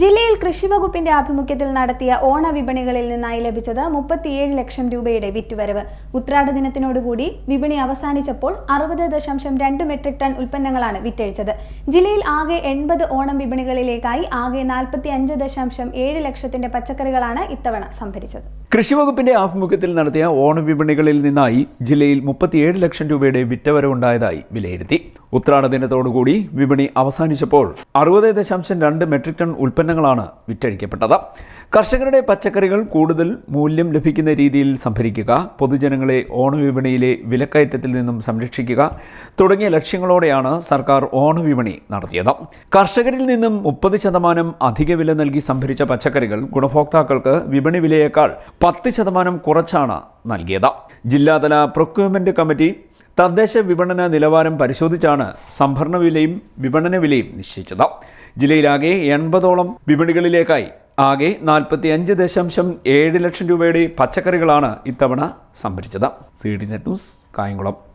ജില്ലയിൽ കൃഷിവകുപ്പിന്റെ ആഭിമുഖ്യത്തിൽ നടത്തിയ ഓണ വിപണികളിൽ നിന്നായി ലഭിച്ചത് മുപ്പത്തിയേഴ് ലക്ഷം രൂപയുടെ വിറ്റുവരവ്. ഉത്രാട ദിനത്തിനോടുകൂടി വിപണി അവസാനിച്ചപ്പോൾ അറുപത് ദശാംശം രണ്ട് മെട്രിക് ടൺ ഉൽപ്പന്നങ്ങളാണ് വിറ്റഴിച്ചത്. ജില്ലയിൽ ആകെ എൺപത് ഓണം വിപണികളിലേക്കായി ആകെ നാൽപ്പത്തി അഞ്ച് ദശാംശം ഏഴ് ലക്ഷത്തിന്റെ പച്ചക്കറികളാണ് ഇത്തവണ സംഭരിച്ചത്. കൃഷിവകുപ്പിന്റെ ആഭിമുഖ്യത്തിൽ നടത്തിയ ഓണ വിപണികളിൽ നിന്നായി ജില്ലയിൽ മുപ്പത്തിയേഴ് ലക്ഷം രൂപയുടെ വിറ്റവരവുണ്ടായതായി വിലയിരുത്തി. ഉത്രാട ദിനത്തോടുകൂടി വിപണി അവസാനിച്ചപ്പോൾ അറുപത് ദശാംശം രണ്ട് മെട്രിക് ടൺ ഉൽപ്പന്നങ്ങളാണ് വിറ്റഴിക്കപ്പെട്ടത്. കർഷകരുടെ പച്ചക്കറികൾ കൂടുതൽ മൂല്യം ലഭിക്കുന്ന രീതിയിൽ സംഭരിക്കുക പൊതുജനങ്ങളെ ഓണവിപണിയിലെ വിലക്കയറ്റത്തിൽ നിന്നും സംരക്ഷിക്കുക തുടങ്ങിയ ലക്ഷ്യങ്ങളോടെയാണ് സർക്കാർ ഓണവിപണി നടത്തിയത്. കർഷകരിൽ നിന്നും മുപ്പത് ശതമാനം അധിക വില നൽകി സംഭരിച്ച പച്ചക്കറികൾ ഗുണഭോക്താക്കൾക്ക് വിപണി വിലയേക്കാൾ പത്ത് ശതമാനം കുറച്ചാണ് നൽകിയത്. ജില്ലാതല പ്രൊക്യൂർമെന്റ് കമ്മിറ്റി തദ്ദേശ വിപണന നിലവാരം പരിശോധിച്ചാണ് സംഭരണ വിലയും വിപണന വിലയും നിശ്ചയിച്ചത്. ജില്ലയിലാകെ എൺപതോളം വിപണികളിലേക്കായി ആകെ നാൽപ്പത്തി അഞ്ച് ദശാംശം ഏഴ് ലക്ഷം രൂപയുടെ പച്ചക്കറികളാണ് ഇത്തവണ സംഭരിച്ചത്. C D net news Kayamkulam.